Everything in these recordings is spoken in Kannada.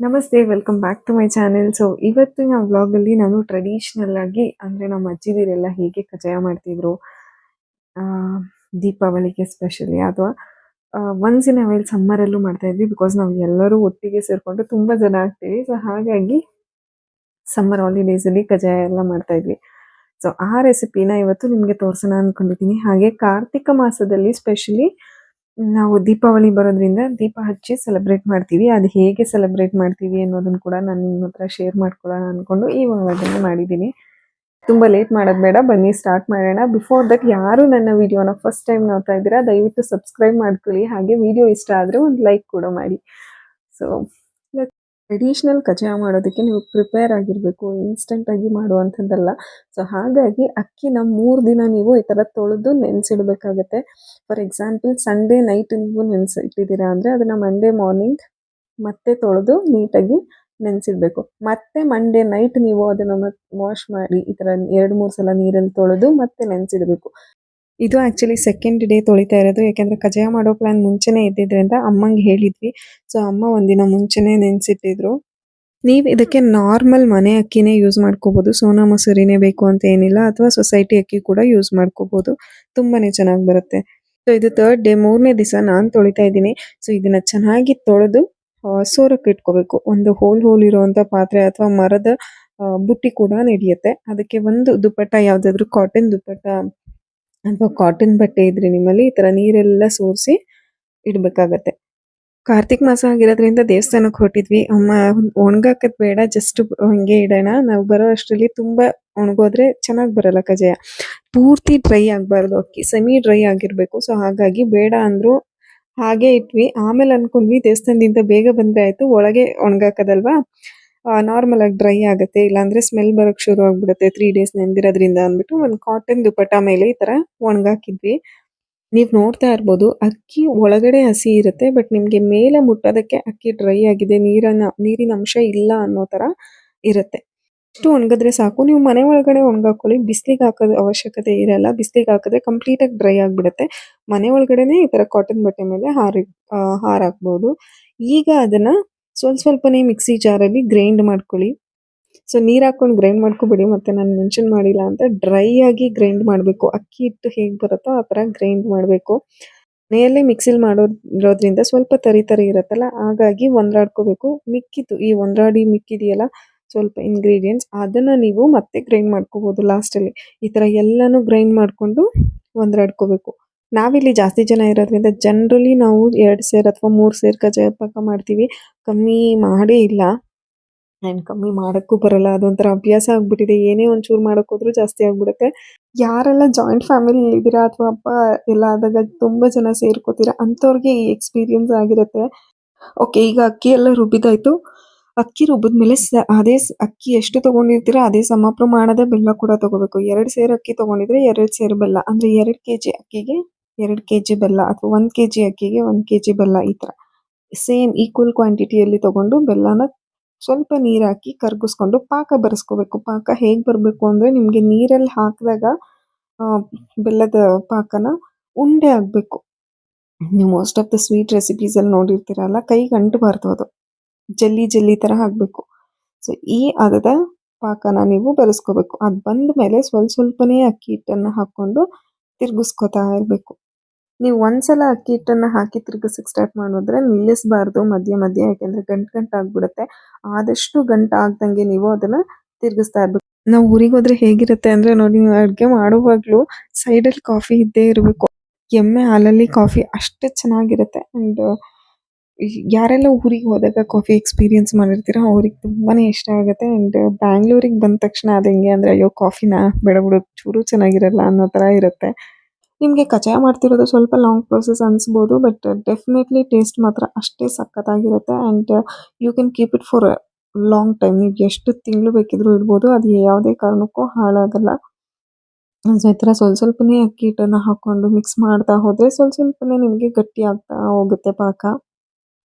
ನಮಸ್ತೆ welcome back to my channel so ಇವತ್ತಿನ ವ್ಲಾಗಲ್ಲಿ ನಾನು ಟ್ರೆಡಿಷ್ನಲ್ ಆಗಿ, ಅಂದರೆ ನಮ್ಮ ಅಜ್ಜಿದಿರೆಲ್ಲ ಹೇಗೆ ಕಜಾಯ ಮಾಡ್ತಿದ್ರು ದೀಪಾವಳಿಗೆ ಸ್ಪೆಷಲಿ ಅಥವಾ ಒನ್ಸ್ ಇನ್ ಅವೈಲ್ ಸಮ್ಮರಲ್ಲೂ ಮಾಡ್ತಾ ಇದ್ವಿ ಬಿಕಾಸ್ ನಾವು ಎಲ್ಲರೂ ಒಟ್ಟಿಗೆ ಸೇರಿಕೊಂಡು ತುಂಬ ಜನ ಆಗ್ತೀವಿ. ಸೊ ಹಾಗಾಗಿ ಸಮ್ಮರ್ ಹಾಲಿಡೇಸಲ್ಲಿ ಕಜಾಯ ಎಲ್ಲ ಮಾಡ್ತಾ ಇದ್ವಿ. ಸೊ ಆ ರೆಸಿಪಿನ ಇವತ್ತು ನಿಮಗೆ ತೋರಿಸೋಣ ಅಂದ್ಕೊಂಡಿದ್ದೀನಿ ಹಾಗೆ ಕಾರ್ತಿಕ ಮಾಸದಲ್ಲಿ ಸ್ಪೆಷಲಿ ನಾವು ದೀಪಾವಳಿ ಬರೋದ್ರಿಂದ ದೀಪ ಹಚ್ಚಿ ಸೆಲೆಬ್ರೇಟ್ ಮಾಡ್ತೀವಿ. ಅದು ಹೇಗೆ ಸೆಲೆಬ್ರೇಟ್ ಮಾಡ್ತೀವಿ ಅನ್ನೋದನ್ನು ಕೂಡ ನಾನು ನಿಮ್ಮ ಹತ್ರ ಶೇರ್ ಮಾಡ್ಕೊಳ್ಳೋಣ ಅಂದ್ಕೊಂಡು ಈ ಅದನ್ನು ಮಾಡಿದ್ದೀನಿ ತುಂಬ ಲೇಟ್ ಮಾಡೋದು ಬೇಡ, ಬನ್ನಿ ಸ್ಟಾರ್ಟ್ ಮಾಡೋಣ. ಬಿಫೋರ್ ದಟ್ ಯಾರು ನನ್ನ ವಿಡಿಯೋನ ಫಸ್ಟ್ ಟೈಮ್ ನೋಡ್ತಾ ಇದ್ದೀರಾ, ದಯವಿಟ್ಟು ಸಬ್ಸ್ಕ್ರೈಬ್ ಮಾಡ್ಕೊಳ್ಳಿ. ಹಾಗೆ ವಿಡಿಯೋ ಇಷ್ಟ ಆದರೆ ಒಂದು ಲೈಕ್ ಕೂಡ ಮಾಡಿ. ಸೊ ಟ್ರೆಡಿಷ್ನಲ್ ಕಜಾ ಮಾಡೋದಕ್ಕೆ ನೀವು ಪ್ರಿಪೇರ್ ಆಗಿರಬೇಕು ಇನ್ಸ್ಟೆಂಟ್ ಆಗಿ ಮಾಡುವಂಥದ್ದಲ್ಲ. ಸೊ ಹಾಗಾಗಿ ಅಕ್ಕಿನ ಮೂರು ದಿನ ನೀವು ಈ ಥರ ತೊಳೆದು ನೆನೆಸಿಡ್ಬೇಕಾಗತ್ತೆ. ಫಾರ್ ಎಕ್ಸಾಂಪಲ್ ಸಂಡೇ ನೈಟ್ ನೀವು ನೆನೆಸಿ ಇಟ್ಟಿದ್ದೀರಾ ಅಂದರೆ ಅದನ್ನು ಮಂಡೇ ಮಾರ್ನಿಂಗ್ ಮತ್ತೆ ತೊಳೆದು ನೀಟಾಗಿ ನೆನೆಸಿಡಬೇಕು. ಮತ್ತೆ ಮಂಡೇ ನೈಟ್ ನೀವು ಅದನ್ನು ವಾಶ್ ಮಾಡಿ ಈ ಥರ ಎರಡು ಮೂರು ಸಲ ನೀರಲ್ಲಿ ತೊಳೆದು ಮತ್ತೆ ನೆನೆಸಿಡಬೇಕು. ಇದು ಆಕ್ಚುಲಿ ಸೆಕೆಂಡ್ ಡೇ ತೊಳಿತಾ ಇರೋದು. ಯಾಕಂದ್ರೆ ಕಜಾಯ ಮಾಡೋ ಪ್ಲಾನ್ ಮುಂಚೆನೆ ಇದ್ದಿದ್ರಿಂದ ಅಮ್ಮಂಗೆ ಹೇಳಿದ್ವಿ. ಸೊ ಅಮ್ಮ ಒಂದಿನ ಮುಂಚೆನೆ ನೆನೆಸಿಟ್ಟಿದ್ರು. ನೀವು ಇದಕ್ಕೆ ನಾರ್ಮಲ್ ಮನೆ ಅಕ್ಕಿನೇ ಯೂಸ್ ಮಾಡ್ಕೋಬಹುದು ಸೋನಾ ಮಸೂರಿನೇ ಬೇಕು ಅಂತ ಏನಿಲ್ಲ. ಅಥವಾ ಸೊಸೈಟಿ ಅಕ್ಕಿ ಕೂಡ ಯೂಸ್ ಮಾಡ್ಕೋಬಹುದು ತುಂಬಾನೇ ಚೆನ್ನಾಗಿ ಬರುತ್ತೆ. ಸೊ ಇದು ಥರ್ಡ್ ಡೇ ಮೂರನೇ ದಿವಸ ನಾನು ತೊಳಿತಾ ಇದ್ದೀನಿ. ಸೊ ಇದನ್ನ ಚೆನ್ನಾಗಿ ತೊಳೆದು ಸೋರಕ್ಕೆ ಇಟ್ಕೋಬೇಕು. ಒಂದು ಹೋಲ್ ಹೋಲ್ ಇರುವಂತ ಪಾತ್ರೆ ಅಥವಾ ಮರದ ಬುಟ್ಟಿ ಕೂಡ ನಡೆಯುತ್ತೆ. ಅದಕ್ಕೆ ಒಂದು ದುಪ್ಪಟ್ಟ ಯಾವ್ದಾದ್ರು ಕಾಟನ್ ದುಪ್ಪಟ್ಟ ಅಥವಾ ಕಾಟನ್ ಬಟ್ಟೆ ಇದ್ರೆ ನಿಮ್ಮಲ್ಲಿ ಈ ತರ ನೀರೆಲ್ಲ ಸೋರಿಸಿ ಇಡ್ಬೇಕಾಗತ್ತೆ. ಕಾರ್ತಿಕ್ ಮಾಸ ಆಗಿರೋದ್ರಿಂದ ದೇವಸ್ಥಾನಕ್ಕೆ ಹೊರಟಿದ್ವಿ. ಅಮ್ಮ, ಒಣಗಾಕದ್ ಬೇಡ ಜಸ್ಟ್ ಹಂಗೆ ಇಡೋಣ. ನಾವು ಬರೋ ಅಷ್ಟರಲ್ಲಿ ತುಂಬಾ ಒಣಗೋದ್ರೆ ಚೆನ್ನಾಗಿ ಬರಲ್ಲ ಕಜಾಯ. ಪೂರ್ತಿ ಡ್ರೈ ಆಗಬಾರ್ದು ಅಕ್ಕಿ ಸೆಮಿ ಡ್ರೈ ಆಗಿರ್ಬೇಕು. ಸೊ ಹಾಗಾಗಿ ಬೇಡ ಅಂದ್ರು ಹಾಗೆ ಇಟ್ವಿ. ಆಮೇಲೆ ಅನ್ಕೊಂಡ್ವಿ ದೇವಸ್ಥಾನದಿಂದ ಬೇಗ ಬಂದ್ರೆ ಆಯ್ತು, ಒಳಗೆ ಒಣಗಾಕದಲ್ವಾ? ನಾರ್ಮಲ್ ಆಗಿ ಡ್ರೈ ಆಗುತ್ತೆ, ಇಲ್ಲಾಂದ್ರೆ ಸ್ಮೆಲ್ ಬರೋಕ್ ಶುರು ಆಗ್ಬಿಡುತ್ತೆ. ತ್ರೀ ಡೇಸ್ ನೆಂದಿರೋದ್ರಿಂದ ಅಂದ್ಬಿಟ್ಟು ಒಂದು ಕಾಟನ್ ದುಪಟ್ಟ ಮೇಲೆ ಈ ತರ ಒಣಗಾಕಿದ್ವಿ. ನೀವ್ ನೋಡ್ತಾ ಇರ್ಬೋದು, ಅಕ್ಕಿ ಒಳಗಡೆ ಹಸಿ ಇರುತ್ತೆ ಬಟ್ ನಿಮ್ಗೆ ಮೇಲೆ ಮುಟ್ಟೋದಕ್ಕೆ ಅಕ್ಕಿ ಡ್ರೈ ಆಗಿದೆ, ನೀರನ್ನ, ನೀರಿನ ಅಂಶ ಇಲ್ಲ ಅನ್ನೋ ತರ ಇರುತ್ತೆ. ಇಷ್ಟು ಒಣಗಿದ್ರೆ ಸಾಕು. ನೀವು ಮನೆ ಒಳಗಡೆ ಒಣಗಾಕೊಳ್ಳಿ, ಬಿಸಿಲಿಗೆ ಹಾಕೋದ್ ಅವಶ್ಯಕತೆ ಇರಲ್ಲ. ಬಿಸಿಲಿಗೆ ಹಾಕಿದ್ರೆ ಕಂಪ್ಲೀಟ್ ಆಗಿ ಡ್ರೈ ಆಗ್ಬಿಡುತ್ತೆ. ಮನೆ ಒಳಗಡೆನೆ ಈ ತರ ಕಾಟನ್ ಬಟ್ಟೆ ಮೇಲೆ ಹಾರಿ ಹಾರಾಕ್ಬಹುದು ಈಗ ಅದನ್ನ ಸ್ವಲ್ಪ ಸ್ವಲ್ಪನೇ ಮಿಕ್ಸಿ ಜಾರಲ್ಲಿ ಗ್ರೈಂಡ್ ಮಾಡ್ಕೊಳ್ಳಿ. ಸೊ, ನೀರು ಹಾಕೊಂಡು ಗ್ರೈಂಡ್ ಮಾಡ್ಕೊಬೇಡಿ, ಮತ್ತೆ ನಾನು ಮೆನ್ಷನ್ ಮಾಡಿಲ್ಲ ಅಂತ ಡ್ರೈ ಆಗಿ ಗ್ರೈಂಡ್ ಮಾಡಬೇಕು. ಅಕ್ಕಿ ಹಿಟ್ಟು ಹೇಗೆ ಬರುತ್ತೋ ಆ ಥರ ಗ್ರೈಂಡ್ ಮಾಡಬೇಕು. ಮನೆಯಲ್ಲೇ ಮಿಕ್ಸಿಲಿ ಮಾಡೋದ್ರಿಂದ ಸ್ವಲ್ಪ ತರಿ ತರಿ ಇರುತ್ತಲ್ಲ, ಹಾಗಾಗಿ ಒಂದ್ರಾಡ್ಕೋಬೇಕು. ಮಿಕ್ಕಿತು ಈ ಒಂದ್ರಾಡಿ ಮಿಕ್ಕಿದೆಯಲ್ಲ, ಸ್ವಲ್ಪ ಇಂಗ್ರೀಡಿಯೆಂಟ್ಸ್ ಅದನ್ನ ನೀವು ಮತ್ತೆ ಗ್ರೈಂಡ್ ಮಾಡ್ಕೋಬೋದು ಲಾಸ್ಟಲ್ಲಿ. ಈ ಥರ ಎಲ್ಲನೂ ಗ್ರೈಂಡ್ ಮಾಡ್ಕೊಂಡು ಒಂದ್ರಾಡ್ಕೋಬೇಕು. ನಾವಿಲ್ಲಿ ಜಾಸ್ತಿ ಜನ ಇರೋದ್ರಿಂದ ಜನರಲಿ ನಾವು ಎರಡು ಸೇರ್ ಅಥವಾ ಮೂರು ಸೇರ್ ಕಜ್ಜಾಯ ಪಾಕ ಮಾಡ್ತೀವಿ. ಕಮ್ಮಿ ಮಾಡೇ ಇಲ್ಲ. ಆ್ಯಂಡ್ ಕಮ್ಮಿ ಮಾಡೋಕ್ಕೂ ಬರಲ್ಲ. ಅದೊಂಥರ ಅಭ್ಯಾಸ ಆಗಿಬಿಟ್ಟಿದೆ. ಏನೇ ಒಂಚೂರು ಮಾಡೋಕ್ಕೆ ಹೋದ್ರೂ ಜಾಸ್ತಿ ಆಗ್ಬಿಡುತ್ತೆ. ಯಾರೆಲ್ಲ ಜಾಯಿಂಟ್ ಫ್ಯಾಮಿಲಿ ಇದ್ದೀರಾ ಅಥವಾ ಅಪ್ಪ ಎಲ್ಲ ಆದಾಗ ತುಂಬಾ ಜನ ಸೇರ್ಕೋತೀರಾ? ಅಂಥವ್ರಿಗೆ ಈ ಎಕ್ಸ್ಪೀರಿಯನ್ಸ್ ಆಗಿರುತ್ತೆ. ಓಕೆ ಈಗ ಅಕ್ಕಿ ಎಲ್ಲ ರುಬ್ಬಿದಾಯ್ತು ಅಕ್ಕಿ ರುಬ್ಬಿದ್ಮೇಲೆ ಸ- ಅದೇ ಅಕ್ಕಿ ಎಷ್ಟು ತಗೊಂಡಿರ್ತೀರಾ ಅದೇ ಸಮ ಪ್ರಮಾಣದ ಬೆಲ್ಲ ಕೂಡ ತಗೋಬೇಕು. ಎರಡು ಸೇರು ಅಕ್ಕಿ ತೊಗೊಂಡಿದ್ರೆ ಎರಡು ಸೇರು ಬೆಲ್ಲ. ಅಂದ್ರೆ ಕೆ ಕೆಜಿ ಅಕ್ಕಿಗೆ ಎರಡ್ ಕೆಜಿ ಬೆಲ್ಲ ಅಥವಾ ಒಂದ್ ಕೆಜಿ ಅಕ್ಕಿಗೆ ಒಂದ್ ಕೆಜಿ ಬೆಲ್ಲ ಈ ತರ. ಸೇಮ್ ಈಕ್ವಲ್ ಕ್ವಾಂಟಿಟಿಯಲ್ಲಿ ತಗೊಂಡು ಬೆಲ್ಲನ ಸ್ವಲ್ಪ ನೀರ್ ಹಾಕಿ ಕರ್ಗಿಸ್ಕೊಂಡು ಪಾಕ ಬರೆಸ್ಕೋಬೇಕು. ಪಾಕ ಹೇಗ್ ಬರಬೇಕು ಅಂದ್ರೆ ನಿಮಗೆ ನೀರಲ್ಲಿ ಹಾಕಿದಾಗ ಬೆಲ್ಲದ ಪಾಕನ ಉಂಡೆ ಆಗಬೇಕು. ನೀವು most of the sweet recipes ಅಲ್ಲಿ ನೋಡಿರ್ತೀರಲ್ಲ ಕೈಗೆ ಅಂಟಬಾರ್ದು ಅದು. ಜಲ್ಲಿ ಜಲ್ಲಿ ತರ ಆಗ್ಬೇಕು ಸೊ ಈ ಅದದ ಪಾಕನ ನೀವು ಬರೆಸ್ಕೋಬೇಕು. ಅದು ಬಂದ ಮೇಲೆ ಸ್ವಲ್ಪ ಸ್ವಲ್ಪನೇ ಅಕ್ಕಿ ಹಿಟ್ಟನ್ನ ಹಾಕೊಂಡು ತಿರ್ಗಿಸ್ಕೋತಾ ಇರ್ಬೇಕು. ನೀವು ಒಂದ್ಸಲ ಅಕ್ಕಿ ಹಿಟ್ಟನ್ನ ಹಾಕಿ ತಿರ್ಗಿಸಕ್ ಸ್ಟಾರ್ಟ್ ಮಾಡಿದ್ರೆ ನಿಲ್ಲಿಸಬಾರ್ದು ಮಧ್ಯ ಮಧ್ಯ, ಯಾಕೆಂದ್ರೆ ಗಂಟ್ ಗಂಟ್ ಆಗ್ಬಿಡುತ್ತೆ. ಆದಷ್ಟು ಗಂಟ್ ಆಗ್ದಂಗೆ ನೀವು ಅದನ್ನ ತಿರುಗಿಸ್ತಾ ಇರ್ಬೇಕು. ನಾವು ಊರಿಗೆ ಹೋದ್ರೆ ಹೇಗಿರುತ್ತೆ ಅಂದ್ರೆ ನೋಡಿ, ನೀವು ಅಡ್ಗೆ ಮಾಡುವಾಗ್ಲೂ ಸೈಡಲ್ಲಿ ಕಾಫಿ ಇದ್ದೇ ಇರಬೇಕು. ಎಮ್ಮೆ ಹಾಲಲ್ಲಿ ಕಾಫಿ ಅಷ್ಟೇ ಚೆನ್ನಾಗಿರುತ್ತೆ. ಅಂಡ್ ಯಾರೆಲ್ಲ ಊರಿಗೆ ಹೋದಾಗ ಕಾಫಿ ಎಕ್ಸ್ಪೀರಿಯನ್ಸ್ ಮಾಡಿರ್ತೀರೋ ಅವ್ರಿಗೆ ತುಂಬಾನೇ ಇಷ್ಟ ಆಗುತ್ತೆ. ಅಂಡ್ ಬ್ಯಾಂಗ್ಳೂರಿಗೆ ಬಂದ ತಕ್ಷಣ ಅದು ಹೆಂಗೆ ಅಂದ್ರೆ, ಅಯ್ಯೋ, ಕಾಫಿನ? ಬೆಳಬಿಡೋದು ಬಿಡು, ಚೂರು ಚೆನ್ನಾಗಿರಲ್ಲ ಅನ್ನೋ ತರ ಇರುತ್ತೆ. ನಿಮಗೆ ಕಚಾಯ ಮಾಡ್ತಿರೋದು ಸ್ವಲ್ಪ ಲಾಂಗ್ ಪ್ರೊಸೆಸ್ ಅನ್ಸ್ಬೋದು ಬಟ್ ಡೆಫಿನೆಟ್ಲಿ ಟೇಸ್ಟ್ ಮಾತ್ರ ಅಷ್ಟೇ ಸಖತ್ತಾಗಿರುತ್ತೆ and you can keep it for long time ನೀವು ಎಷ್ಟು ತಿಂಗಳು ಬೇಕಿದ್ರೂ ಇಡ್ಬೋದು, ಅದು ಯಾವುದೇ ಕಾರಣಕ್ಕೂ ಹಾಳಾಗಲ್ಲ. ಸೊ ಈ ಥರ ಸ್ವಲ್ಪ ಸ್ವಲ್ಪನೇ ಅಕ್ಕಿ ಹಿಟ್ಟನ್ನ ಹಾಕೊಂಡು ಮಿಕ್ಸ್ ಮಾಡ್ತಾ ಹೋದ್ರೆ ಸ್ವಲ್ಪ ಸ್ವಲ್ಪನೇ ನಿಮಗೆ ಗಟ್ಟಿ ಆಗ್ತಾ ಹೋಗುತ್ತೆ ಪಾಕ.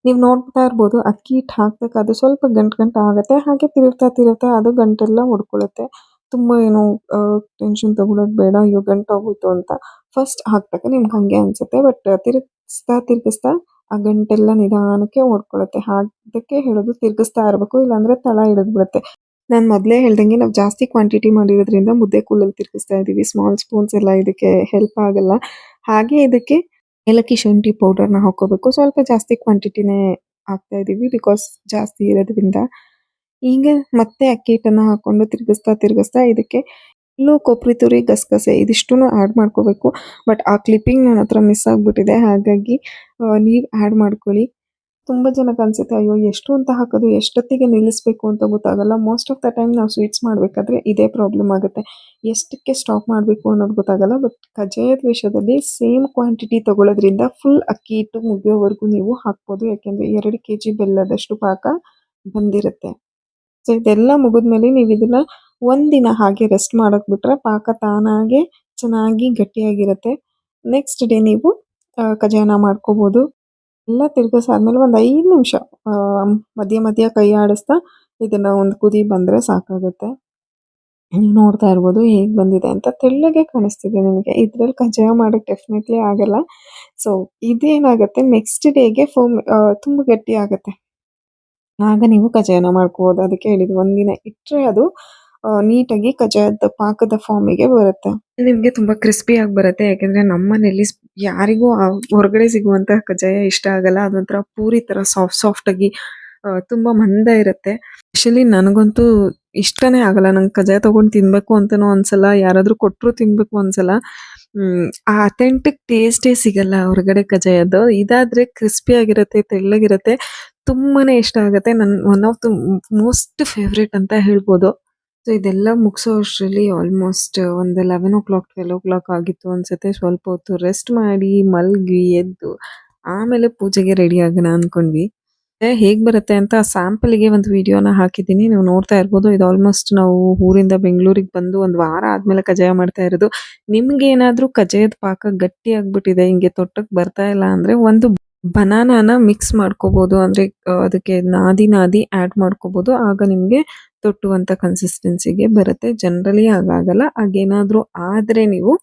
ನೀವು ನೋಡ್ತಾ ಇರ್ಬೋದು ಅಕ್ಕಿ ಹಿಟ್ಟು ಹಾಕ್ಬೇಕಾದ್ರೆ ಸ್ವಲ್ಪ ಗಂಟು ಗಂಟು ಆಗುತ್ತೆ, ಹಾಗೆ ತಿರುಗ್ತಾ ತಿರುಗ್ತಾ ಅದು ಗಂಟೆಲ್ಲ ಹೊಡ್ಕೊಳ್ಳುತ್ತೆ ತುಂಬ ಏನು ಟೆನ್ಷನ್ ತಗೊಳೋದು ಬೇಡ, ಅಯ್ಯೋ ಗಂಟು ಹೋಗ್ಬಿಡ್ತು ಅಂತ. ಫಸ್ಟ್ ಹಾಕ್ದಾಗ ನಿಮ್ಗೆ ಹಂಗೆ ಅನ್ಸುತ್ತೆ. ಬಟ್ ತಿರುಗಿಸ್ತಾ ತಿರುಗಿಸ್ತಾ ಆ ಗಂಟೆಲ್ಲ ನಿಧಾನಕ್ಕೆ ಓಡ್ಕೊಳ್ಳುತ್ತೆ. ಅದಕ್ಕೆ ಹೇಳೋದು ತಿರ್ಗಿಸ್ತಾ ಇರಬೇಕು, ಇಲ್ಲಾಂದ್ರೆ ತಳ ಹಿಡಿದು ಬಿಡುತ್ತೆ ನಾನು ಮೊದಲೇ ಹೇಳ್ದಂಗೆ ನಾವು ಜಾಸ್ತಿ ಕ್ವಾಂಟಿಟಿ ಮಾಡಿರೋದ್ರಿಂದ ಮುದ್ದೆ ಕೂಲಲ್ಲಿ ತಿರುಗಿಸ್ತಾ ಇದ್ದೀವಿ. ಸ್ಮಾಲ್ ಸ್ಪೂನ್ಸ್ ಎಲ್ಲ ಇದಕ್ಕೆ ಹೆಲ್ಪ್ ಆಗಲ್ಲ. ಹಾಗೆ ಇದಕ್ಕೆ ಏಲಕ್ಕಿ ಶುಂಠಿ ಪೌಡರ್ನ ಹಾಕೋಬೇಕು ಸ್ವಲ್ಪ ಜಾಸ್ತಿ ಕ್ವಾಂಟಿಟಿನೇ ಹಾಕ್ತಾ ಇದ್ದೀವಿ ಬಿಕಾಸ್ ಜಾಸ್ತಿ ಇರೋದ್ರಿಂದ. ಹೀಗೆ ಮತ್ತೆ ಅಕ್ಕಿ ಹಿಟ್ಟನ್ನು ಹಾಕೊಂಡು ತಿರ್ಗಿಸ್ತಾ, ತಿರುಗಿಸ್ತಾ ಇದಕ್ಕೆ ಇಲ್ಲೂ ಕೊಬ್ಬರಿ ತುರಿ, ಗಸಗಸೆ ಇದಿಷ್ಟನ್ನು ಆ್ಯಡ್ ಮಾಡ್ಕೋಬೇಕು. ಬಟ್ ಆ ಕ್ಲಿಪ್ಪಿಂಗ್ ನನ್ನ ಹತ್ರ ಮಿಸ್ ಆಗಿಬಿಟ್ಟಿದೆ. ಹಾಗಾಗಿ ನೀವು ಆ್ಯಡ್ ಮಾಡ್ಕೊಳ್ಳಿ. ತುಂಬ ಜನಕ್ಕೆ ಅನ್ಸುತ್ತೆ, ಅಯ್ಯೋ, ಎಷ್ಟು ಅಂತ ಹಾಕೋದು, ಎಷ್ಟೊತ್ತಿಗೆ ನಿಲ್ಲಿಸ್ಬೇಕು ಅಂತ ಗೊತ್ತಾಗಲ್ಲ. ಮೋಸ್ಟ್ ಆಫ್ ದ ಟೈಮ್ ನಾವು ಸ್ವೀಟ್ಸ್ ಮಾಡಬೇಕಾದ್ರೆ ಇದೇ ಪ್ರಾಬ್ಲಮ್ ಆಗುತ್ತೆ. ಎಷ್ಟಕ್ಕೆ ಸ್ಟಾಪ್ ಮಾಡಬೇಕು ಅನ್ನೋದು ಗೊತ್ತಾಗಲ್ಲ. ಬಟ್ ಕಜ್ಜಾಯದ ವಿಷಯದಲ್ಲಿ ಸೇಮ್ ಕ್ವಾಂಟಿಟಿ ತಗೊಳ್ಳೋದ್ರಿಂದ ಫುಲ್ ಅಕ್ಕಿ ಹಿಟ್ಟು ಮುಗಿಯೋವರೆಗೂ ನೀವು ಹಾಕ್ಬೋದು. ಯಾಕೆಂದರೆ ಎರಡು ಕೆ ಜಿ ಬೆಲ್ಲದಷ್ಟು ಪಾಕ ಬಂದಿರುತ್ತೆ. ಸೊ ಇದೆಲ್ಲ ಮುಗಿದ್ಮೇಲೆ ನೀವು ಇದನ್ನ ಒಂದಿನ ಹಾಗೆ ರೆಸ್ಟ್ ಮಾಡೋಕೆ ಬಿಟ್ರೆ ಪಾಕ ತಾನಾಗೆ ಚೆನ್ನಾಗಿ ಗಟ್ಟಿಯಾಗಿರುತ್ತೆ. ನೆಕ್ಸ್ಟ್ ಡೇ ನೀವು ಕಜಾನ ಮಾಡ್ಕೋಬಹುದು ಎಲ್ಲ ತಿರ್ಗಿಸಾದ್ಮೇಲೆ ಒಂದು ಐದು ನಿಮಿಷ ಮಧ್ಯ ಮಧ್ಯ ಕೈ ಆಡಿಸ್ತಾ ಇದನ್ನ ಒಂದು ಕುದಿ ಬಂದ್ರೆ ಸಾಕಾಗುತ್ತೆ. ನೀವು ನೋಡ್ತಾ ಇರ್ಬೋದು ಹೇಗೆ ಬಂದಿದೆ ಅಂತ ತೆಳ್ಳಗೆ ಕಾಣಿಸ್ತಿದೆ ನಿಮಗೆ. ಇದ್ರಲ್ಲಿ ಕಜಾಯ ಮಾಡೋಕ್ಕೆ ಡೆಫಿನೆಟ್ಲಿ ಆಗಲ್ಲ. ಸೊ ಇದೇನಾಗುತ್ತೆ ನೆಕ್ಸ್ಟ್ ಡೇಗೆ ಫೋಮ್ ತುಂಬ ಗಟ್ಟಿ ಆಗುತ್ತೆ. ಆಗ ನೀವು ಕಜಾಯನ ಮಾಡ್ಕೋಬೋದು. ಅದಕ್ಕೆ ಹೇಳಿದ್ದು ಒಂದಿನ ಇಟ್ಟರೆ ಅದು ನೀಟಾಗಿ ಕಜ್ಜಾಯದ ಪಾಕದ ಫಾರ್ಮ್ಗೆ ಬರುತ್ತೆ. ನಿಮಗೆ ತುಂಬಾ ಕ್ರಿಸ್ಪಿ ಆಗಿ ಬರುತ್ತೆ, ಯಾಕಂದ್ರೆ ನಮ್ಮ ಮನೇಲಿ ಯಾರಿಗೂ ಹೊರಗಡೆ ಸಿಗುವಂತ ಕಜ್ಜಾಯ ಇಷ್ಟ ಆಗಲ್ಲ. ಅದೊಂಥರ ಪೂರಿ ತರ ಸಾಫ್ಟ್ ಸಾಫ್ಟ್ ಆಗಿ ತುಂಬಾ ಮಂದ ಇರುತ್ತೆ. ಸ್ಪೆಷಲಿ ನನಗಂತೂ ಇಷ್ಟನೇ ಆಗಲ್ಲ. ನಂಗೆ ಕಜ್ಜಾಯ ತಗೊಂಡ್ ತಿನ್ಬೇಕು ಅಂತನೂ ಅನ್ಸಲ್ಲ ಯಾರಾದ್ರೂ ಕೊಟ್ರು ತಿನ್ಬೇಕು ಅನ್ಸಲ್ಲ ಆ ಅಥೆಂಟಿಕ್ ಟೇಸ್ಟೇ ಸಿಗಲ್ಲ ಹೊರಗಡೆ ಕಜ್ಜಾಯದ್ದು. ಇದಾದ್ರೆ ಕ್ರಿಸ್ಪಿ ಆಗಿರುತ್ತೆ, ತೆಳ್ಳಗಿರುತ್ತೆ, ತುಂಬಾನೇ ಇಷ್ಟ ಆಗುತ್ತೆ. ನನ್ one of the most favourite ಅಂತ ಹೇಳ್ಬೋದು. ಸೊ ಇದೆಲ್ಲ ಮುಗಿಸೋ ಅಷ್ಟರಲ್ಲಿ ಆಲ್ಮೋಸ್ಟ್ ಒಂದು eleven o'clock twelve o'clock ಆಗಿತ್ತು ಅನ್ಸುತ್ತೆ. ಸ್ವಲ್ಪ ಹೊತ್ತು ರೆಸ್ಟ್ ಮಾಡಿ, ಮಲ್ಗಿ, ಎದ್ದು, ಆಮೇಲೆ ಪೂಜೆಗೆ ರೆಡಿ ಆಗೋಣ ಅನ್ಕೊಂಡ್ವಿ. ಹೇಗೆ ಹೇಗ್ ಬರುತ್ತೆ ಅಂತ ಸ್ಯಾಂಪಲ್ಗೆ ಒಂದು ವಿಡಿಯೋನ ಹಾಕಿದ್ದೀನಿ. ನೀವು ನೋಡ್ತಾ ಇರ್ಬೋದು, ಇದು ಆಲ್ಮೋಸ್ಟ್ ನಾವು ಊರಿಂದ ಬೆಂಗಳೂರಿಗೆ ಬಂದು ಒಂದು ವಾರ ಆದ್ಮೇಲೆ ಕಜಾಯ ಮಾಡ್ತಾ ಇರೋದು. ನಿಮ್ಗೆ ಏನಾದ್ರೂ ಕಜಾಯದ ಪಾಕ ಗಟ್ಟಿ ಆಗ್ಬಿಟ್ಟಿದೆ, ಹಿಂಗೆ ತೊಟ್ಟಕ್ಕೆ ಬರ್ತಾ ಇಲ್ಲ ಅಂದ್ರೆ ಒಂದು ಬನಾನಾನ ಮಿಕ್ಸ್ ಮಾಡ್ಕೋಬಹುದು ಅಂದ್ರೆ ಅದಕ್ಕೆ ನಾದಿ ನಾದಿ ಆಡ್ ಮಾಡ್ಕೋಬಹುದು ಆಗ ನಿಮ್ಗೆ ತೊಟ್ಟುವಂತ ಕನ್ಸಿಸ್ಟೆನ್ಸಿಗೆ ಬರುತ್ತೆ. ಜನರಲಿ ಹಾಗಾಗಲ್ಲ ಹಾಗೇನಾದರೂ ಆದ್ರೆ ನೀವು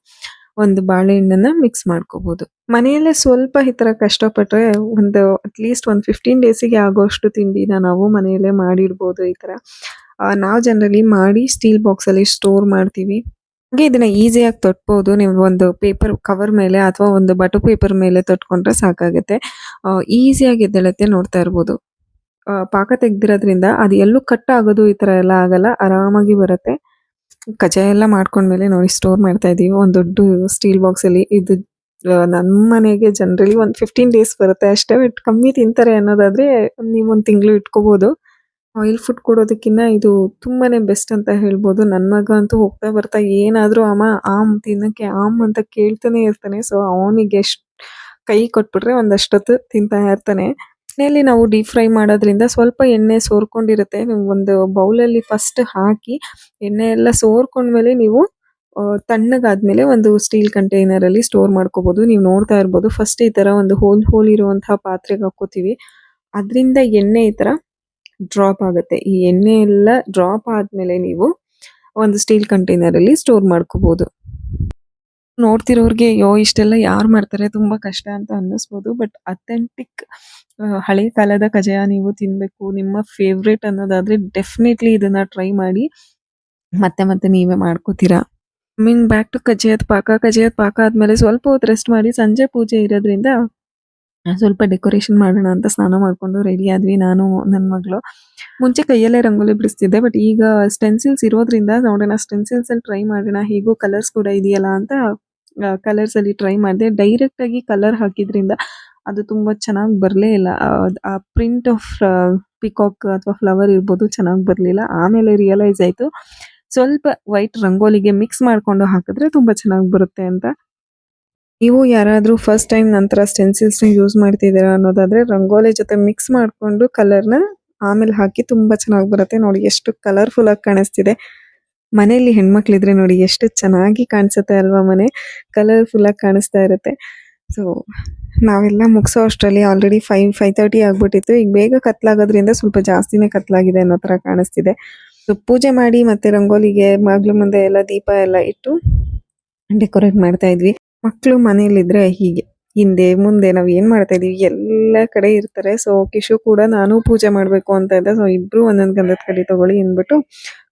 ಒಂದು ಬಾಳೆಹಣ್ಣನ್ನ ಮಿಕ್ಸ್ ಮಾಡ್ಕೋಬಹುದು ಮನೆಯಲ್ಲೇ ಸ್ವಲ್ಪ ಈ ಥರ ಕಷ್ಟಪಟ್ಟರೆ ಒಂದು ಅಟ್ಲೀಸ್ಟ್ ಒಂದು ಫಿಫ್ಟೀನ್ ಡೇಸಿಗೆ ಆಗೋಷ್ಟು ತಿಂಡಿನ ನಾವು ಮನೆಯಲ್ಲೇ ಮಾಡಿಡ್ಬೋದು ಈ ತರ. ನಾವು ಜನರಲಿ ಮಾಡಿ ಸ್ಟೀಲ್ ಬಾಕ್ಸ್ ಅಲ್ಲಿ ಸ್ಟೋರ್ ಮಾಡ್ತೀವಿ. ಹಾಗೆ ಇದನ್ನ ಈಸಿಯಾಗಿ ತೊಟ್ಬೋದು. ನೀವು ಒಂದು ಪೇಪರ್ ಕವರ್ ಮೇಲೆ ಅಥವಾ ಒಂದು ಬಟು ಪೇಪರ್ ಮೇಲೆ ತೊಟ್ಕೊಂಡ್ರೆ ಸಾಕಾಗುತ್ತೆ. ಈಸಿಯಾಗಿ ಎದ್ದೇಳುತ್ತೆ ನೋಡ್ತಾ ಇರ್ಬೋದು. ಪಾಕ ತೆಗ್ದಿರೋದ್ರಿಂದ ಅದು ಎಲ್ಲೂ ಕಟ್ ಆಗೋದು ಈ ತರ ಎಲ್ಲ ಆಗಲ್ಲ, ಆರಾಮಾಗಿ ಬರುತ್ತೆ. ಕಜ್ಜಾಯ ಎಲ್ಲ ಮಾಡ್ಕೊಂಡ್ಮೇಲೆ ನೋಡಿ ಸ್ಟೋರ್ ಮಾಡ್ತಾ ಇದ್ದೀವಿ. ಒಂದು ದೊಡ್ಡ ಸ್ಟೀಲ್ ಬಾಕ್ಸ್ ಅಲ್ಲಿ ಇದು ನಮ್ಮ ಮನೆಗೆ ಜನರಲಿ ಒಂದು ಫಿಫ್ಟೀನ್ ಡೇಸ್ ಬರುತ್ತೆ ಅಷ್ಟೇ ಬಟ್ ಕಮ್ಮಿ ತಿಂತಾರೆ ಅನ್ನೋದಾದ್ರೆ ನೀವು ಒಂದು ತಿಂಗಳು ಇಟ್ಕೋಬೋದು. ಆಯಿಲ್ ಫುಡ್ ಕೊಡೋದಕ್ಕಿಂತ ಇದು ತುಂಬಾನೇ ಬೆಸ್ಟ್ ಅಂತ ಹೇಳ್ಬೋದು. ನನ್ನ ಮಗ ಅಂತೂ ಹೋಗ್ತಾ ಬರ್ತಾ ಏನಾದರೂ ಅಮ್ಮ, ಆಮ್, ತಿನ್ನಕ್ಕೆ ಆಮ್ ಅಂತ ಕೇಳ್ತಾನೆ ಇರ್ತಾನೆ. ಸೊ ಅವನಿಗೆ ಎಷ್ಟು, ಕೈ ಕೊಟ್ಬಿಟ್ರೆ ಒಂದಷ್ಟೊತ್ತು ತಿಂತಾ ಇರ್ತಾನೆ. ಎಣ್ಣೆಯಲ್ಲಿ ನಾವು ಡೀಪ್ ಫ್ರೈ ಮಾಡೋದ್ರಿಂದ ಸ್ವಲ್ಪ ಎಣ್ಣೆ ಸೋರ್ಕೊಂಡಿರುತ್ತೆ. ಒಂದು ಬೌಲಲ್ಲಿ ಫಸ್ಟ್ ಹಾಕಿ ಎಣ್ಣೆ ಎಲ್ಲ ಸೋರ್ಕೊಂಡ್ಮೇಲೆ ನೀವು ತಣ್ಣಗಾದ್ಮೇಲೆ ಒಂದು ಸ್ಟೀಲ್ ಕಂಟೈನರ್ ಅಲ್ಲಿ ಸ್ಟೋರ್ ಮಾಡ್ಕೋಬಹುದು ನೀವು ನೋಡ್ತಾ ಇರಬಹುದು ಫಸ್ಟ್ ಈ ತರ ಒಂದು ಹೋಲ್ ಹೋಲ್ ಇರುವಂತಹ ಪಾತ್ರೆಗೆ ಹಾಕೋತೀವಿ ಅದರಿಂದ ಎಣ್ಣೆ ಈ ತರ ಡ್ರಾಪ್ ಆಗುತ್ತೆ. ಈ ಎಣ್ಣೆ ಎಲ್ಲ ಡ್ರಾಪ್ ಆದ್ಮೇಲೆ ನೀವು ಒಂದು ಸ್ಟೀಲ್ ಕಂಟೈನರ್ ಅಲ್ಲಿ ಸ್ಟೋರ್ ಮಾಡ್ಕೋಬಹುದು ನೋಡ್ತಿರೋರ್ಗೆ, ಅಯ್ಯೋ, ಇಷ್ಟೆಲ್ಲ ಯಾರು ಮಾಡ್ತಾರೆ? ತುಂಬಾ ಕಷ್ಟ ಅಂತ ಅನ್ನಿಸ್ಬೋದು. ಬಟ್ ಅಥೆಂಟಿಕ್ ಹಳೆ ಕಾಲದ ಕಜಾಯ ನೀವು ತಿನ್ಬೇಕು. ನಿಮ್ಮ ಫೇವ್ರೇಟ್ ಅನ್ನೋದಾದ್ರೆ ಡೆಫಿನೆಟ್ಲಿ ಇದನ್ನ ಟ್ರೈ ಮಾಡಿ. ಮತ್ತೆ ಮತ್ತೆ ನೀವೇ ಮಾಡ್ಕೋತೀರಾ? ಮೀನ್ ಬ್ಯಾಕ್ ಟು ಕಜಾಯದ ಪಾಕ. ಕಜಾಯದ ಪಾಕ ಆದ್ಮೇಲೆ ಸ್ವಲ್ಪ ಹೊತ್ತು ರೆಸ್ಟ್ ಮಾಡಿ. ಸಂಜೆ ಪೂಜೆ ಇರೋದ್ರಿಂದ ಸ್ವಲ್ಪ ಡೆಕೋರೇಷನ್ ಮಾಡೋಣ ಅಂತ ಸ್ನಾನ ಮಾಡ್ಕೊಂಡು ರೆಡಿ ಆದ್ವಿ ನಾನು ನನ್ನ ಮಗಳು. ಮುಂಚೆ ಕೈಯಲ್ಲೇ ರಂಗೋಲಿ ಬಿಡಿಸ್ತಿದ್ದೆ ಬಟ್ ಈಗ ಸ್ಟೆನ್ಸಿಲ್ಸ್ ಇರೋದ್ರಿಂದ ನೋಡೋಣ ಸ್ಟೆನ್ಸಿಲ್ಸ್ ಅಲ್ಲಿ ಟ್ರೈ ಮಾಡೋಣ ಹೇಗೂ ಕಲರ್ಸ್ ಕೂಡ ಇದೆಯಲ್ಲ ಅಂತ ಕಲರ್ಸ್ ಅಲ್ಲಿ ಟ್ರೈ ಮಾಡಿದೆ. ಡೈರೆಕ್ಟ್ ಆಗಿ ಕಲರ್ ಹಾಕಿದ್ರಿಂದ ಅದು ತುಂಬಾ ಚೆನ್ನಾಗಿ ಬರಲೇ ಇಲ್ಲ. ಆ, ಪ್ರಿಂಟ್ ಆಫ್ ಪಿಕಾಕ್ ಅಥವಾ ಫ್ಲವರ್ ಇರ್ಬೋದು ಚೆನ್ನಾಗಿ ಬರಲಿಲ್ಲ. ಆಮೇಲೆ ರಿಯಲೈಸ್ ಆಯಿತು. ಸ್ವಲ್ಪ ವೈಟ್ ರಂಗೋಲಿಗೆ ಮಿಕ್ಸ್ ಮಾಡ್ಕೊಂಡು ಹಾಕಿದ್ರೆ ತುಂಬಾ ಚೆನ್ನಾಗಿ ಬರುತ್ತೆ ಅಂತ. ನೀವು ಯಾರಾದರೂ ಫಸ್ಟ್ ಟೈಮ್ ನಂತರ ಸ್ಟೆನ್ಸಿಲ್ಸ್ನ ಯೂಸ್ ಮಾಡ್ತಿದ್ದೀರಾ ಅನ್ನೋದಾದ್ರೆ ರಂಗೋಲಿ ಜೊತೆ ಮಿಕ್ಸ್ ಮಾಡ್ಕೊಂಡು ಕಲರ್ನ ಆಮೇಲೆ ಹಾಕಿ ತುಂಬಾ ಚೆನ್ನಾಗಿ ಬರುತ್ತೆ. ನೋಡಿ ಎಷ್ಟು ಕಲರ್ಫುಲ್ ಆಗಿ ಕಾಣಿಸ್ತಿದೆ. ಮನೆಯಲ್ಲಿ ಹೆಣ್ಮಕ್ಳಿದ್ರೆ ನೋಡಿ ಎಷ್ಟು ಚೆನ್ನಾಗಿ ಕಾಣಿಸುತ್ತೆ ಅಲ್ವಾ ಮನೆ? ಕಲರ್ಫುಲ್ ಆಗಿ ಕಾಣಿಸ್ತಾ ಇರುತ್ತೆ. ಸೊ ನಾವೆಲ್ಲ ಮುಗಿಸೋ ಅಷ್ಟರಲ್ಲಿ ಆಲ್ರೆಡಿ ಫೈವ್ ಫೈವ್ ತರ್ಟಿ ಆಗ್ಬಿಟ್ಟಿತ್ತು. ಈಗ ಬೇಗ ಕತ್ಲಾಗೋದ್ರಿಂದ ಸ್ವಲ್ಪ ಜಾಸ್ತಿನೇ ಕತ್ಲಾಗಿದೆ ಅನ್ನೋ ಥರ ಕಾಣಿಸ್ತಿದೆ. ಸೊ ಪೂಜೆ ಮಾಡಿ ಮತ್ತೆ ರಂಗೋಲಿಗೆ ಬಾಗ್ಲು ಮುಂದೆ ಎಲ್ಲ ದೀಪ ಎಲ್ಲ ಇಟ್ಟು ಡೆಕೋರೇಟ್ ಮಾಡ್ತಾ ಇದ್ವಿ. ಮಕ್ಕಳು ಮನೇಲಿದ್ರೆ ಹೀಗೆ. ಹಿಂದೆ, ಮುಂದೆ ನಾವು ಏನ್ ಮಾಡ್ತಾ ಇದೀವಿ? ಎಲ್ಲ ಕಡೆ ಇರ್ತಾರೆ. ಸೊ ಕಿಶು ಕೂಡ ನಾನು ಪೂಜೆ ಮಾಡ್ಬೇಕು ಅಂತ ಇದ್ದೆ. ಸೊ ಇಬ್ರು ಒಂದೊಂದ್ ಗಂಧದ ಕಡೆ ತಗೊಳ್ಳಿ ಅಂದ್ಬಿಟ್ಟು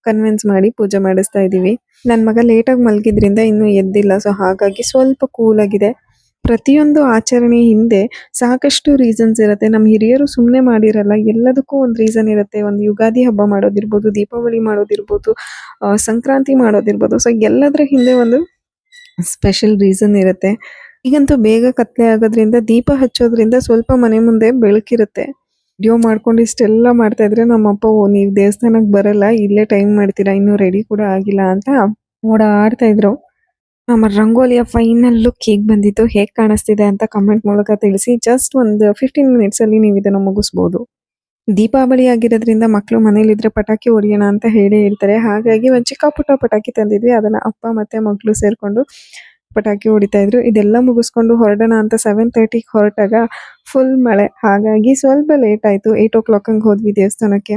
ಕನ್ವಿನ್ಸ್ ಮಾಡಿ ಪೂಜೆ ಮಾಡಿಸ್ತಾ ಇದೀವಿ. ನನ್ ಮಗ ಲೇಟ್ ಆಗಿ ಮಲಗಿದ್ರಿಂದ ಇನ್ನು ಎದ್ದಿಲ್ಲ. ಸೊ ಹಾಗಾಗಿ ಸ್ವಲ್ಪ ಕೂಲ್ ಆಗಿದೆ. ಪ್ರತಿಯೊಂದು ಆಚರಣೆ ಹಿಂದೆ ಸಾಕಷ್ಟು ರೀಸನ್ಸ್ ಇರುತ್ತೆ. ನಮ್ಮ ಹಿರಿಯರು ಸುಮ್ಮನೆ ಮಾಡಿರಲ್ಲ. ಎಲ್ಲದಕ್ಕೂ ಒಂದು ರೀಸನ್ ಇರುತ್ತೆ. ಒಂದು ಯುಗಾದಿ ಹಬ್ಬ ಮಾಡೋದಿರ್ಬೋದು, ದೀಪಾವಳಿ ಮಾಡೋದಿರ್ಬೋದು ಸಂಕ್ರಾಂತಿ ಮಾಡೋದಿರ್ಬೋದು. ಸೊ ಎಲ್ಲದರ ಹಿಂದೆ ಒಂದು ಸ್ಪೆಷಲ್ ರೀಸನ್ ಇರುತ್ತೆ. ಈಗಂತೂ ಬೇಗ ಕತ್ಲೆ ಆಗೋದ್ರಿಂದ, ದೀಪ ಹಚ್ಚೋದ್ರಿಂದ ಸ್ವಲ್ಪ ಮನೆ ಮುಂದೆ ಬೆಳಕಿರುತ್ತೆ. ವಿಡಿಯೋ ಮಾಡ್ಕೊಂಡು ಇಷ್ಟೆಲ್ಲ ಮಾಡ್ತಾ ಇದ್ರೆ ನಮ್ಮಪ್ಪ, ಓ, ನೀವು ದೇವಸ್ಥಾನಕ್ಕೆ ಬರಲ್ಲ, ಇಲ್ಲೇ ಟೈಮ್ ಮಾಡ್ತೀರಾ, ಇನ್ನೂ ರೆಡಿ ಕೂಡ ಆಗಿಲ್ಲ ಅಂತ ಓಡಾಡ್ತಾ ಇದ್ರು. ನಮ್ಮ ರಂಗೋಲಿಯ ಫೈನಲ್ ಲುಕ್ ಹೇಗೆ ಬಂದಿತ್ತು, ಹೇಗೆ ಕಾಣಿಸ್ತಿದೆ ಅಂತ ಕಮೆಂಟ್ ಮೂಲಕ ತಿಳಿಸಿ. ಜಸ್ಟ್ ಒಂದು ಫಿಫ್ಟೀನ್ ಮಿನಿಟ್ಸ್ ಅಲ್ಲಿ ನೀವು ಇದನ್ನ ಮುಗಿಸ್ಬೋದು. ದೀಪಾವಳಿ ಆಗಿರೋದ್ರಿಂದ ಮಕ್ಕಳು ಮನೇಲಿದ್ರೆ ಪಟಾಕಿ ಹೊಡಿಯೋಣ ಅಂತ ಹೇಳಿ ಹೇಳ್ತಾರೆ. ಹಾಗಾಗಿ ಒಂದು ಚಿಕ್ಕ ಪುಟ್ಟ ಪಟಾಕಿ ತಂದಿದ್ವಿ. ಅದನ್ನ ಅಪ್ಪ ಮತ್ತೆ ಮಕ್ಕಳು ಸೇರ್ಕೊಂಡು ಪಟಾಕಿ ಹೊಡಿತಾ ಇದ್ರು. ಇದೆಲ್ಲ ಮುಗಿಸ್ಕೊಂಡು ಹೊರಡೋಣ ಅಂತ ಸೆವೆನ್ ತರ್ಟಿಗೆ ಹೊರಟಾಗ ಫುಲ್ ಮಳೆ. ಹಾಗಾಗಿ ಸ್ವಲ್ಪ ಲೇಟ್ ಆಯ್ತು. ಏಟ್ ಓ ಕ್ಲಾಕ್ ಹಂಗೆ ಹೋದ್ವಿ ದೇವಸ್ಥಾನಕ್ಕೆ.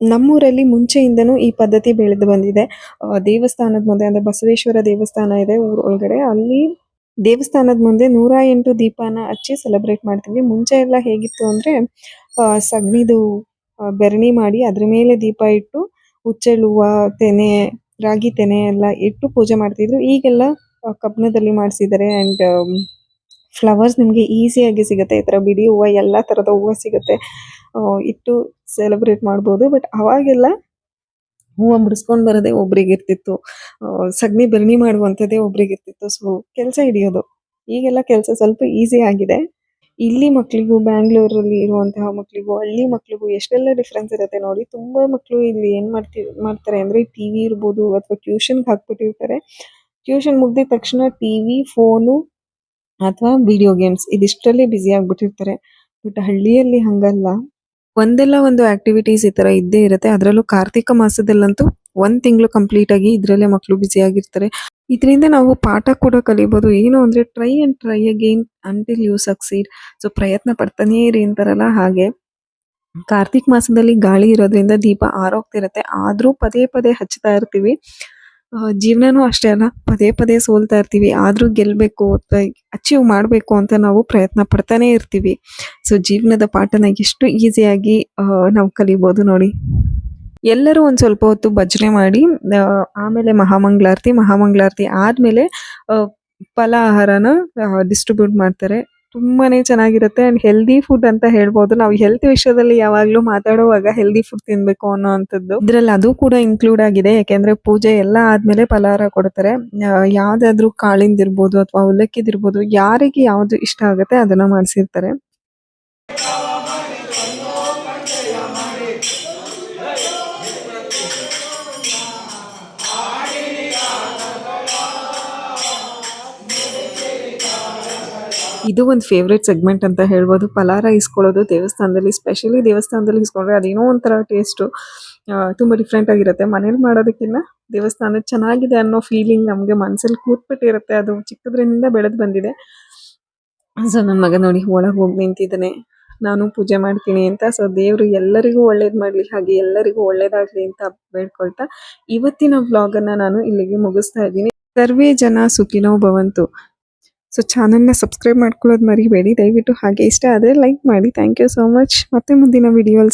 ನಮ್ಮೂರಲ್ಲಿ ಮುಂಚೆಯಿಂದನೂ ಈ ಪದ್ಧತಿ ಬೆಳೆದು ಬಂದಿದೆ. ದೇವಸ್ಥಾನದ ಮುಂದೆ ಅಂದ್ರೆ ಬಸವೇಶ್ವರ ದೇವಸ್ಥಾನ ಇದೆ ಊರೊಳಗಡೆ ಅಲ್ಲಿ ದೇವಸ್ಥಾನದ ಮುಂದೆ ನೂರ ಎಂಟು ದೀಪನ ಹಚ್ಚಿ ಸೆಲೆಬ್ರೇಟ್ ಮಾಡ್ತೀವಿ. ಮುಂಚೆ ಎಲ್ಲ ಹೇಗಿತ್ತು ಅಂದ್ರೆ ಸಗಣಿದು ಬೆರಣಿ ಮಾಡಿ ಅದ್ರ ಮೇಲೆ ದೀಪ ಇಟ್ಟು ಉಚ್ಚೆಳುವ ತೆನೆ, ರಾಗಿ ತೆನೆ ಎಲ್ಲ ಇಟ್ಟು ಪೂಜೆ ಮಾಡ್ತಿದ್ರು. ಈಗೆಲ್ಲ ಕಬ್ಬಿಣದಲ್ಲಿ ಮಾಡಿಸಿದ್ದಾರೆ ಅಂಡ್ ಫ್ಲವರ್ಸ್ ನಿಮಗೆ ಈಸಿಯಾಗಿ ಸಿಗುತ್ತೆ. ಈ ತರ ಬಿಡಿ ಹೂವು ಎಲ್ಲಾ ತರದ ಹೂವು ಸಿಗುತ್ತೆ. ಇಟ್ಟು ಸೆಲೆಬ್ರೇಟ್ ಮಾಡಬಹುದು ಬಟ್ ಅವಾಗೆಲ್ಲ ಹೂವು ಮುಡಿಸ್ಕೊಂಡ್ ಬರೋದೇ ಒಬ್ರಿಗೆ ಇರ್ತಿತ್ತು ಸಗಣಿ ಬೆರಣಿ ಮಾಡುವಂಥದ್ದೇ ಒಬ್ರಿಗೆ ಇರ್ತಿತ್ತು ಸೊ ಕೆಲಸ ಹಿಡಿಯೋದು. ಈಗೆಲ್ಲ ಕೆಲಸ ಸ್ವಲ್ಪ ಈಸಿ ಆಗಿದೆ. ಇಲ್ಲಿ ಮಕ್ಕಳಿಗೂ ಬ್ಯಾಂಗ್ಳೂರಲ್ಲಿ ಇರುವಂತಹ ಮಕ್ಕಳಿಗೂ ಹಳ್ಳಿ ಮಕ್ಕಳಿಗೂ ಎಷ್ಟೆಲ್ಲ ಡಿಫ್ರೆನ್ಸ್ ಇರುತ್ತೆ ನೋಡಿ. ತುಂಬಾ ಮಕ್ಕಳು ಇಲ್ಲಿ ಏನು ಮಾಡ್ತಿ, ಮಾಡ್ತಾರೆ ಅಂದ್ರೆ ಟಿವಿ ಇರ್ಬೋದು ಅಥವಾ ಟ್ಯೂಷನ್ಗೆ ಹಾಕ್ಬಿಟ್ಟಿರ್ತಾರೆ. ಟ್ಯೂಷನ್ ಮುಗ್ದಿದ ತಕ್ಷಣ ಟಿವಿ ಫೋನು ಅಥವಾ ವಿಡಿಯೋ ಗೇಮ್ಸ್ ಇದಿಷ್ಟರಲ್ಲಿ ಬ್ಯುಸಿ ಆಗ್ಬಿಟ್ಟಿರ್ತಾರೆ. ಬಟ್ ಹಳ್ಳಿಯಲ್ಲಿ ಹಂಗಲ್ಲ. ಒಂದಲ್ಲ ಒಂದು ಆಕ್ಟಿವಿಟೀಸ್ ಈ ತರ ಇದ್ದೇ ಇರುತ್ತೆ. ಅದರಲ್ಲೂ ಕಾರ್ತಿಕ ಮಾಸದಲ್ಲಂತೂ ಒಂದ್ ತಿಂಗಳು ಕಂಪ್ಲೀಟ್ ಆಗಿ ಇದ್ರಲ್ಲೇ ಮಕ್ಕಳು ಬ್ಯುಸಿ ಆಗಿರ್ತಾರೆ. ಇದರಿಂದ ನಾವು ಪಾಠ ಕೂಡ ಕಲಿಬಹುದು ಏನು ಅಂದ್ರೆ try and try again until you succeed so ಪ್ರಯತ್ನ ಪಡ್ತಾನೇ ಇರಿ ಅಂತಾರಲ್ಲ ಹಾಗೆ. ಕಾರ್ತಿಕ್ ಮಾಸದಲ್ಲಿ ಗಾಳಿ ಇರೋದ್ರಿಂದ ದೀಪ ಆರೋಗ್ತಿರತ್ತೆ. ಆದ್ರೂ ಪದೇ ಪದೇ ಹಚ್ತಾ ಇರ್ತೀವಿ. ಜೀವನನೂ ಅಷ್ಟೇ ಅಲ್ಲ, ಪದೇ ಪದೇ ಸೋಲ್ತಾ ಇರ್ತೀವಿ, ಆದರೂ ಗೆಲ್ಲಬೇಕು ಅಚೀವ್ ಮಾಡಬೇಕು ಅಂತ ನಾವು ಪ್ರಯತ್ನ ಪಡ್ತಾನೆ ಇರ್ತೀವಿ. ಸೊ ಜೀವನದ ಪಾಠನ ಎಷ್ಟು ಈಸಿಯಾಗಿ ನಾವು ಕಲಿಬೋದು ನೋಡಿ. ಎಲ್ಲರೂ ಒಂದು ಸ್ವಲ್ಪ ಹೊತ್ತು ಭಜನೆ ಮಾಡಿ ಆಮೇಲೆ ಮಹಾಮಂಗಳಾರತಿ ಮಹಾಮಂಗಳಾರತಿ ಆದ್ಮೇಲೆ ಫಲಾಹಾರನ ಡಿಸ್ಟ್ರಿಬ್ಯೂಟ್ ಮಾಡ್ತಾರೆ. ತುಂಬಾನೇ ಚೆನ್ನಾಗಿರುತ್ತೆ ಅಂಡ್ ಹೆಲ್ದಿ ಫುಡ್ ಅಂತ ಹೇಳ್ಬೋದು. ನಾವು ಹೆಲ್ತ್ ವಿಷಯದಲ್ಲಿ ಯಾವಾಗಲೂ ಮಾತಾಡುವಾಗ ಹೆಲ್ದಿ ಫುಡ್ ತಿನ್ಬೇಕು ಅನ್ನೋ ಅಂಥದ್ದು ಇದ್ರಲ್ಲಿ ಅದು ಕೂಡ ಇನ್ಕ್ಲೂಡ್ ಆಗಿದೆ. ಯಾಕೆಂದ್ರೆ ಪೂಜೆ ಎಲ್ಲ ಆದ್ಮೇಲೆ ಫಲಹಾರ ಕೊಡ್ತಾರೆ. ಯಾವ್ದಾದ್ರು ಕಾಳಿಂದಿರ್ಬೋದು ಅಥವಾ ಅವಲಕ್ಕಿದಿರ್ಬೋದು, ಯಾರಿಗೆ ಯಾವ್ದು ಇಷ್ಟ ಆಗುತ್ತೆ ಅದನ್ನ ಮಾಡಿಸಿರ್ತಾರೆ. ಇದು ಒಂದು ಫೇವ್ರೆಟ್ ಸೆಗ್ಮೆಂಟ್ ಅಂತ ಹೇಳ್ಬೋದು. ಫಲಾರ ಇಸ್ಕೊಳ್ಳೋದು ದೇವಸ್ಥಾನದಲ್ಲಿ ಸ್ಪೆಷಲಿ ದೇವಸ್ಥಾನದಲ್ಲಿ ಇಸ್ಕೊಂಡ್ರೆ ಅದೇನೋ ಒಂಥರ ಟೇಸ್ಟು ತುಂಬ ಡಿಫ್ರೆಂಟ್ ಆಗಿರುತ್ತೆ. ಮನೇಲಿ ಮಾಡೋದಕ್ಕಿಂತ ದೇವಸ್ಥಾನ ಚೆನ್ನಾಗಿದೆ ಅನ್ನೋ ಫೀಲಿಂಗ್ ನಮಗೆ ಮನಸ್ಸಲ್ಲಿ ಕೂತ್ಬಿಟ್ಟಿರುತ್ತೆ. ಅದು ಚಿಕ್ಕದ್ರಿಂದ ಬೆಳೆದು ಬಂದಿದೆ. ಸೊ ನನ್ನ ಮಗ ನೋಡಿ, ಒಳಗೆ ಹೋಗಿ ನಿಂತಿದ್ದಾನೆ. ನಾನು ಪೂಜೆ ಮಾಡ್ತೀನಿ ಅಂತ. ಸೊ ದೇವರು ಎಲ್ಲರಿಗೂ ಒಳ್ಳೇದು ಮಾಡಲಿ, ಹಾಗೆ ಎಲ್ಲರಿಗೂ ಒಳ್ಳೇದಾಗಲಿ ಅಂತ ಬೇಡ್ಕೊಳ್ತಾ, ಇವತ್ತಿನ ವ್ಲಾಗನ್ನು ನಾನು ಇಲ್ಲಿಗೆ ಮುಗಿಸ್ತಾ ಇದ್ದೀನಿ. ಸರ್ವೇ ಜನ ಸುಖಿನೋ ಭವಂತು. ಸೊ ಚಾನಲ್ನ ಸಬ್ಸ್ಕ್ರೈಬ್ ಮಾಡ್ಕೊಳ್ಳೋದು ಮರಿಬೇಡಿ. ದಯವಿಟ್ಟು ಹಾಗೆ ಇಷ್ಟ ಆದರೆ ಲೈಕ್ ಮಾಡಿ. ಥ್ಯಾಂಕ್ ಯು ಸೋ ಮಚ್ ಮತ್ತೆ ಮುಂದಿನ ವಿಡಿಯೋಲ್ಲಿ